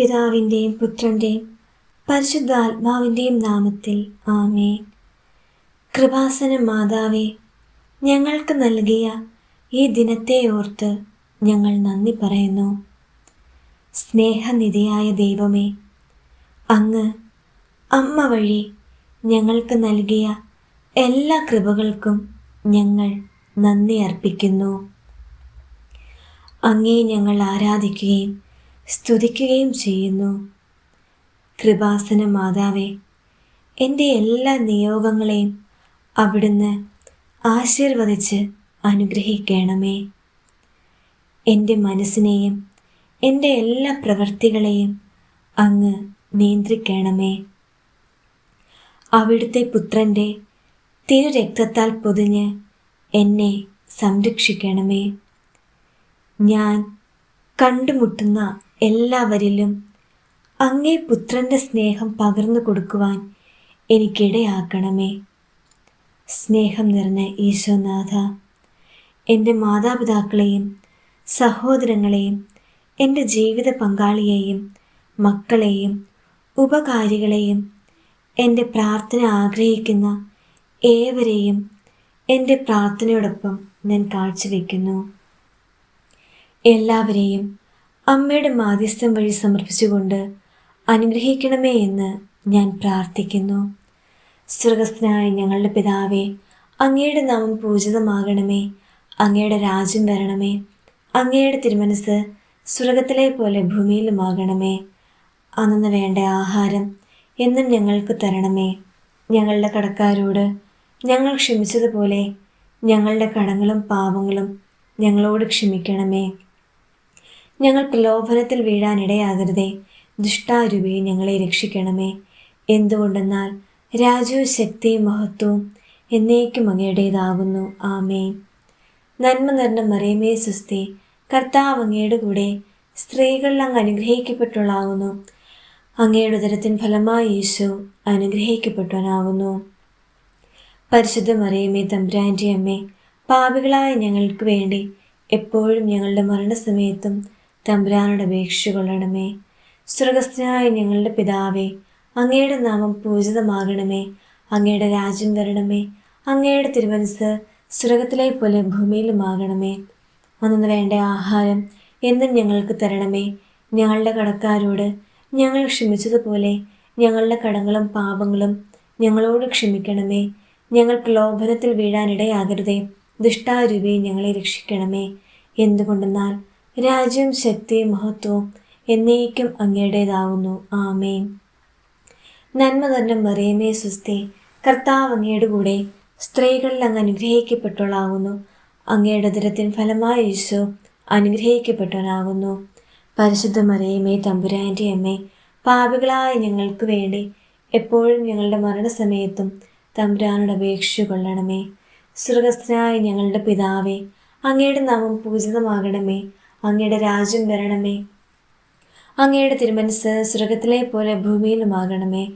പിതാവിന്റെയും പുത്രന്റെയും പരിശുദ്ധാത്മാവിന്റെയും നാമത്തിൽ ആമേ കൃപാസന മാതാവേ ഞങ്ങൾക്ക് നൽകിയ ഈ ദിനത്തെ ഓർത്ത് ഞങ്ങൾ നന്ദി പറയുന്നു. സ്നേഹനിധിയായ ദൈവമേ അങ്ങ് അമ്മ വഴി ഞങ്ങൾക്ക് നൽകിയ എല്ലാ കൃപകൾക്കും ഞങ്ങൾ നന്ദി അർപ്പിക്കുന്നു. അങ്ങേ ഞങ്ങൾ ആരാധിക്കുകയും സ്തുതിക്കുകയും ചെയ്യുന്നു. കൃപാസന മാതാവേ എന്റെ എല്ലാ നിയോഗങ്ങളെയും അവിടുന്ന് ആശീർവദിച്ച് അനുഗ്രഹിക്കണമേ. എന്റെ മനസ്സിനെയും എന്റെ എല്ലാ പ്രവൃത്തികളെയും അങ്ങ് നിയന്ത്രിക്കണമേ. അവിടുത്തെ പുത്രന്റെ തിരുരക്തത്താൽ പൊതിഞ്ഞ് എന്നെ സംരക്ഷിക്കണമേ. ഞാൻ കണ്ടുമുട്ടുന്ന എല്ലാവരിലും അങ്ങേ പുത്രന്റെ സ്നേഹം പകർന്നു കൊടുക്കുവാൻ എനിക്കിടയാക്കണമേ. സ്നേഹം നിറഞ്ഞ ഈശോനാഥ എന്റെ മാതാപിതാക്കളെയും സഹോദരങ്ങളെയും എന്റെ ജീവിത പങ്കാളിയെയും മക്കളെയും ഉപകാരികളെയും എന്റെ പ്രാർത്ഥന ആഗ്രഹിക്കുന്ന ഏവരെയും എന്റെ പ്രാർത്ഥനയോടൊപ്പം ഞാൻ കാഴ്ചവെക്കുന്നു. എല്ലാവരെയും അമ്മയുടെ മാധ്യസ്ഥം വഴി സമർപ്പിച്ചുകൊണ്ട് അനുഗ്രഹിക്കണമേ എന്ന് ഞാൻ പ്രാർത്ഥിക്കുന്നു. സ്വർഗസ്ഥനായ ഞങ്ങളുടെ പിതാവേ അങ്ങയുടെ നാമം പൂജിതമാകണമേ അങ്ങയുടെ രാജ്യം വരണമേ അങ്ങയുടെ തിരുമനസ് സ്വർഗത്തിലെ പോലെ ഭൂമിയിലുമാകണമേ. അന്നു വേണ്ട ആഹാരം എന്നും ഞങ്ങൾക്ക് തരണമേ. ഞങ്ങളുടെ കടക്കാരോട് ഞങ്ങൾ ക്ഷമിച്ചതുപോലെ ഞങ്ങളുടെ കടങ്ങളും പാപങ്ങളും ഞങ്ങളോട് ക്ഷമിക്കണമേ. ഞങ്ങൾ പ്രലോഭനത്തിൽ വീഴാനിടയാകരുതേ ദുഷ്ടാരൂപയെ ഞങ്ങളെ രക്ഷിക്കണമേ. എന്തുകൊണ്ടെന്നാൽ രാജ്യവും ശക്തിയും മഹത്വവും എന്നേക്കും അങ്ങയുടേതാകുന്നു. ആമേ നന്മ നിറഞ്ഞ മറിയമേ സുസ്തി കർത്താവ് അങ്ങയുടെ കൂടെ സ്ത്രീകളിൽ അങ്ങ് അനുഗ്രഹിക്കപ്പെട്ടുള്ളാകുന്നു അങ്ങയുടെ ഉദരത്തിൻ ഫലമായി യേശു അനുഗ്രഹിക്കപ്പെട്ടവനാകുന്നു. പരിശുദ്ധ മറിയമേ തമ്പുരാന്റെ അമ്മേ പാപികളായ ഞങ്ങൾക്ക് വേണ്ടി എപ്പോഴും ഞങ്ങളുടെ മരണസമയത്തും തമ്പുരാനോട് അപേക്ഷ കൊള്ളണമേ. സ്വർഗസ്ഥനായ ഞങ്ങളുടെ പിതാവേ അങ്ങയുടെ നാമം പൂജിതമാകണമേ. അങ്ങയുടെ രാജ്യം വരണമേ അങ്ങയുടെ തിരുമനസ് സ്വർഗത്തിലെ പോലെ ഭൂമിയിലുമാകണമേ. അന്നു വേണ്ട ആഹാരം എന്നും ഞങ്ങൾക്ക് തരണമേ. ഞങ്ങളുടെ കടക്കാരോട് ഞങ്ങൾ ക്ഷമിച്ചതുപോലെ ഞങ്ങളുടെ കടങ്ങളും പാപങ്ങളും ഞങ്ങളോട് ക്ഷമിക്കണമേ. ഞങ്ങൾ പ്രലോഭനത്തിൽ വീഴാനിടയാകരുതേ. ദുഷ്ടാരൂപയെ ഞങ്ങളെ രക്ഷിക്കണമേ. എന്തുകൊണ്ടെന്നാൽ രാജ്യവും ശക്തി മഹത്വം എന്നേക്കും അങ്ങയുടേതാവുന്നു. ആമേൻ. നന്മ തന്നെ മറിയമേ സുസ്തി. കർത്താവ് അങ്ങയുടെ കൂടെ സ്ത്രീകളിൽ അങ്ങ് അനുഗ്രഹിക്കപ്പെട്ടവളാകുന്നു. അങ്ങയുടെ ഉദരത്തിൻ ഫലമായ യേശു അനുഗ്രഹിക്കപ്പെട്ടവനാകുന്നു. പരിശുദ്ധ മറിയമേ തമ്പുരാന്റെ അമ്മേ പാപികളായ ഞങ്ങൾക്ക് വേണ്ടി എപ്പോഴും ഞങ്ങളുടെ മരണസമയത്തും തമ്പുരാനോട് അപേക്ഷ കൊള്ളണമേ. സ്വർഗസ്ഥനായ ഞങ്ങളുടെ പിതാവേ അങ്ങയുടെ നാമം പൂജിതമാകണമേ. അങ്ങയുടെ രാജ്യം വരണമേ. അങ്ങയുടെ തിരുമനസ് സ്വർഗത്തിലെ പോലെ ഭൂമിയിലുമാകണമേ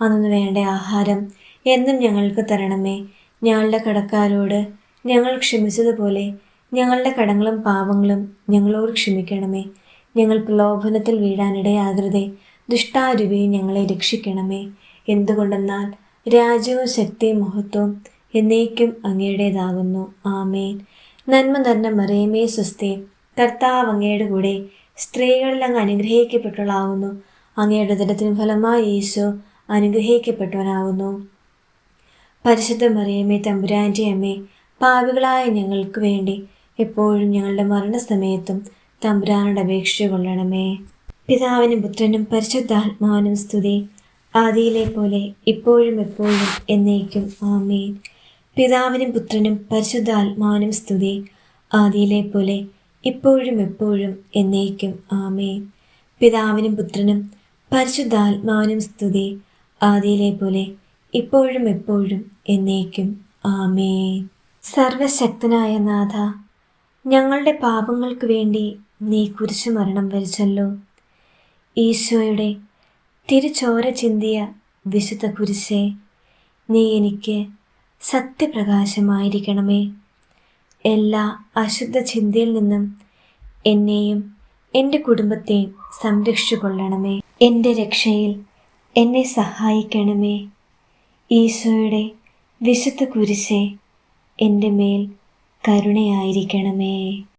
അന്നു വേണ്ട ആഹാരം എന്നും ഞങ്ങൾക്ക് തരണമേ. ഞങ്ങളുടെ കടക്കാരോട് ഞങ്ങൾ ക്ഷമിച്ചതുപോലെ ഞങ്ങളുടെ കടങ്ങളും പാപങ്ങളും ഞങ്ങളോട് ക്ഷമിക്കണമേ. ഞങ്ങൾ പ്രലോഭനത്തിൽ വീഴാനിടയാകരുതേ. ദുഷ്ടാരൂപയെ ഞങ്ങളെ രക്ഷിക്കണമേ. എന്തുകൊണ്ടെന്നാൽ രാജ്യവും ശക്തിയും മഹത്വവും എന്നേക്കും അങ്ങയുടേതാകുന്നു. ആമേൻ. നന്മ നിറഞ്ഞ മറിയമേ സ്വസ്തി. കർത്താവ് അങ്ങയുടെ കൂടെ സ്ത്രീകളിൽ അങ്ങ് അനുഗ്രഹിക്കപ്പെട്ടവളാകുന്നു. അങ്ങയുടെ ഉദരത്തിന് ഫലമായി യേശു അനുഗ്രഹിക്കപ്പെട്ടവനാകുന്നു. പരിശുദ്ധ മറിയമ്മേ തമ്പുരാന്റെ അമ്മേ പാവികളായ ഞങ്ങൾക്ക് വേണ്ടി എപ്പോഴും ഞങ്ങളുടെ മരണസമയത്തും തമ്പുരാനോട് അപേക്ഷ കൊള്ളണമേ. പിതാവിനും പുത്രനും പരിശുദ്ധാത്മാവിനും സ്തുതി. ആദിയിലെ പോലെ ഇപ്പോഴും എപ്പോഴും എന്നേക്കും. ആമേൻ. പിതാവിനും പുത്രനും പരിശുദ്ധാത്മാവിനും സ്തുതി. ആദിയിലെ പോലെ ഇപ്പോഴും എപ്പോഴും എന്നേക്കും ആമേ പിതാവിനും പുത്രനും പരിശുദ്ധാത്മാവിനും സ്തുതി. ആദിയിലെ പോലെ ഇപ്പോഴും എപ്പോഴും എന്നേക്കും ആമേ സർവശക്തനായ നാഥ ഞങ്ങളുടെ പാപങ്ങൾക്ക് വേണ്ടി നീ കുരിശു മരണം വരിച്ചല്ലോ. ഈശോയുടെ തിരുച്ചോര ചിന്തിയ വിശുദ്ധ കുരിശേ നീ എനിക്ക് സത്യപ്രകാശമായിരിക്കണമേ. എല്ലാ അശുദ്ധ ചിന്തയിൽ നിന്നും എന്നെയും എന്റെ കുടുംബത്തെയും സംരക്ഷിച്ചു കൊള്ളണമേ എന്റെ രക്ഷയിൽ എന്നെ സഹായിക്കണമേ. ഈശോയുടെ വിശുദ്ധ കുരിശെ എന്റെ മേൽ കരുണയായിരിക്കണമേ.